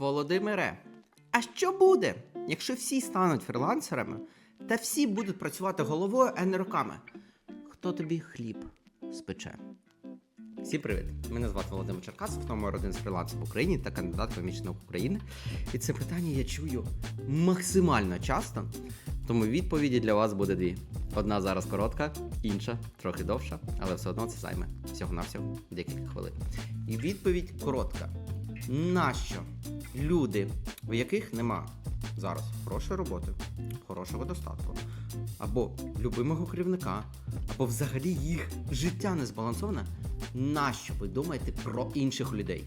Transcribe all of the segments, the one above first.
Володимире, а що буде, якщо всі стануть фрілансерами та всі будуть працювати головою, а не руками? Хто тобі хліб спече? Всім привіт! Мене звати Володимир Черкасов, номер один з фрілансів в Україні та кандидат в наук України. І це питання я чую максимально часто, тому відповіді для вас буде дві. Одна зараз коротка, інша трохи довша, але все одно це займе всього-навсього декілька хвилин. І відповідь коротка. Нащо люди, у яких нема зараз хорошої роботи, хорошого достатку, або любимого керівника, або взагалі їх життя не збалансоване, нащо ви думаєте про інших людей?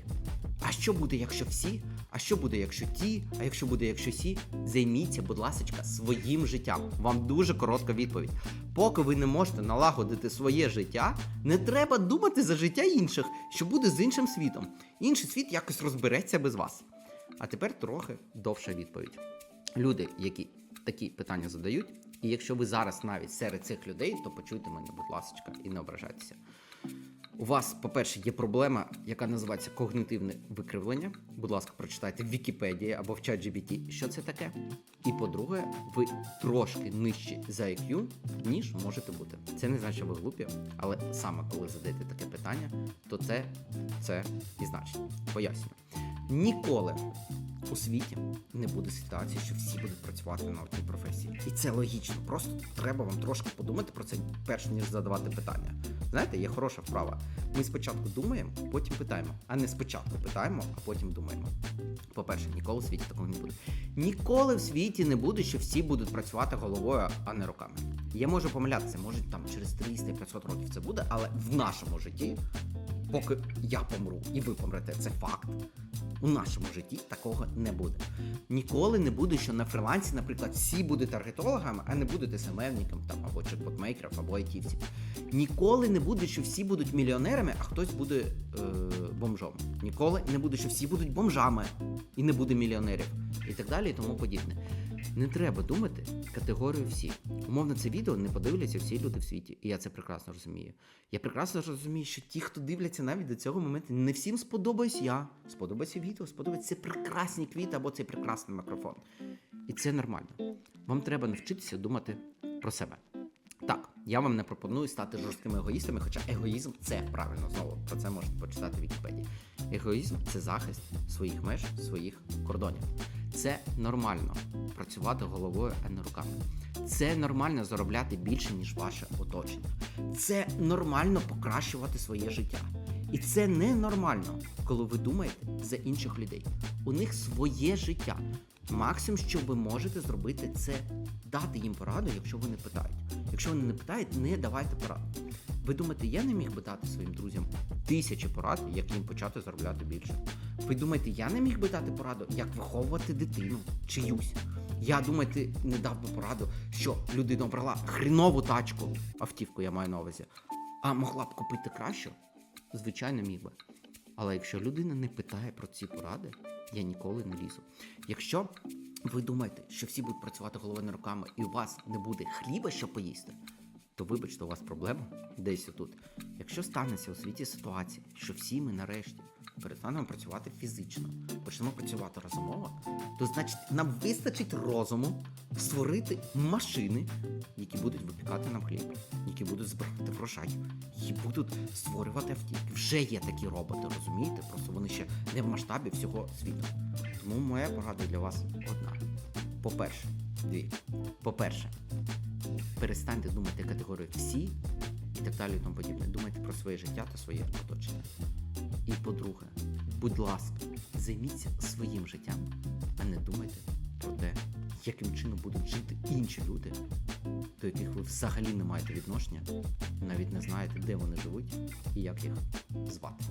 А що буде, якщо всі? А що буде, якщо ті? А якщо буде, якщо сі? Займіться, будь ласка, своїм життям. Вам дуже коротка відповідь. Поки ви не можете налагодити своє життя, не треба думати за життя інших, що буде з іншим світом. Інший світ якось розбереться без вас. А тепер трохи довша відповідь. Люди, які такі питання задають, і якщо ви зараз навіть серед цих людей, то почуйте мене, будь ласка, і не ображайтеся. У вас, по-перше, є проблема, яка називається когнитивне викривлення. Будь ласка, прочитайте в Вікіпедії або в ChatGPT, що це таке. І по-друге, ви трошки нижчі за IQ, ніж можете бути. Це не значить, що ви глупі, але саме коли задаєте таке питання, то це, це і значить. Пояснюю. Ніколи у світі не буде ситуації, що всі будуть працювати на одній професії. І це логічно. Просто треба вам трошки подумати про це, перш ніж задавати питання. Знаєте, є хороша вправа. Ми спочатку думаємо, потім питаємо, а не спочатку питаємо, а потім думаємо. По-перше, ніколи в світі такого не буде. Ніколи в світі не буде, що всі будуть працювати головою, а не руками. Я можу помилятися, може там через 300-500 років це буде, але в нашому житті, поки я помру і ви помрете, це факт. У нашому житті такого не буде. Ніколи не буде, що на фрилансі, наприклад, всі будуть таргетологами, а не будуть СММником там або чат-бот-мейкером, або айтівців. Ніколи не буде, що всі будуть мільйонерами, а хтось буде е, бомжом. Ніколи не буде, що всі будуть бомжами і не буде мільйонерів, і так далі, і тому подібне. Не треба думати категорію всі. Умовно, це відео не подивляться всі люди в світі, і я це прекрасно розумію. Я прекрасно розумію, що ті, хто дивляться навіть до цього моменту, не всім сподобаюсь я. Сподобається відео, сподобається прекрасні квіти або цей прекрасний мікрофон. І це нормально. Вам треба навчитися думати про себе. Я вам не пропоную стати жорсткими егоїстами, хоча егоїзм це правильно знову про це можете почитати в Вікіпедії. Егоїзм це захист своїх меж, своїх кордонів. Це нормально працювати головою, а не руками. Це нормально заробляти більше, ніж ваше оточення. Це нормально покращувати своє життя. І це ненормально, коли ви думаєте за інших людей. У них своє життя. Максимум, що ви можете зробити, це дати їм пораду, якщо вони питають. Якщо вони не питають, не давайте пораду. Ви думаєте, я не міг би дати своїм друзям тисячі порад, як їм почати заробляти більше? Ви думаєте, я не міг би дати пораду, як виховувати дитину чиюсь? Я думаєте, не дав би пораду, що людина обрала хрінову тачку, автівку я маю на увазі, а могла б купити кращу? Звичайно, міг би. Але якщо людина не питає про ці поради, я ніколи не лізу. Якщо ви думаєте, що всі будуть працювати головою руками і у вас не буде хліба, що поїсти, то вибачте, у вас проблема десь отут. Якщо станеться у світі ситуація, що всі ми нарешті перестанемо працювати фізично, почнемо працювати розумово, то значить нам вистачить розуму створити машини, які будуть випікати нам хліб, які будуть збирати врожай, які будуть створювати автівки. Вже є такі роботи, розумієте? Просто вони ще не в масштабі всього світу. Тому моя порада для вас одна. По-перше, дві. По-перше, перестаньте думати категорію всі і так далі і тому подібне. Думайте про своє життя та своє оточення. І по-друге, будь ласка, займіться своїм життям, а не думайте про те, яким чином будуть жити інші люди, до яких ви взагалі не маєте відношення, навіть не знаєте, де вони живуть і як їх звати.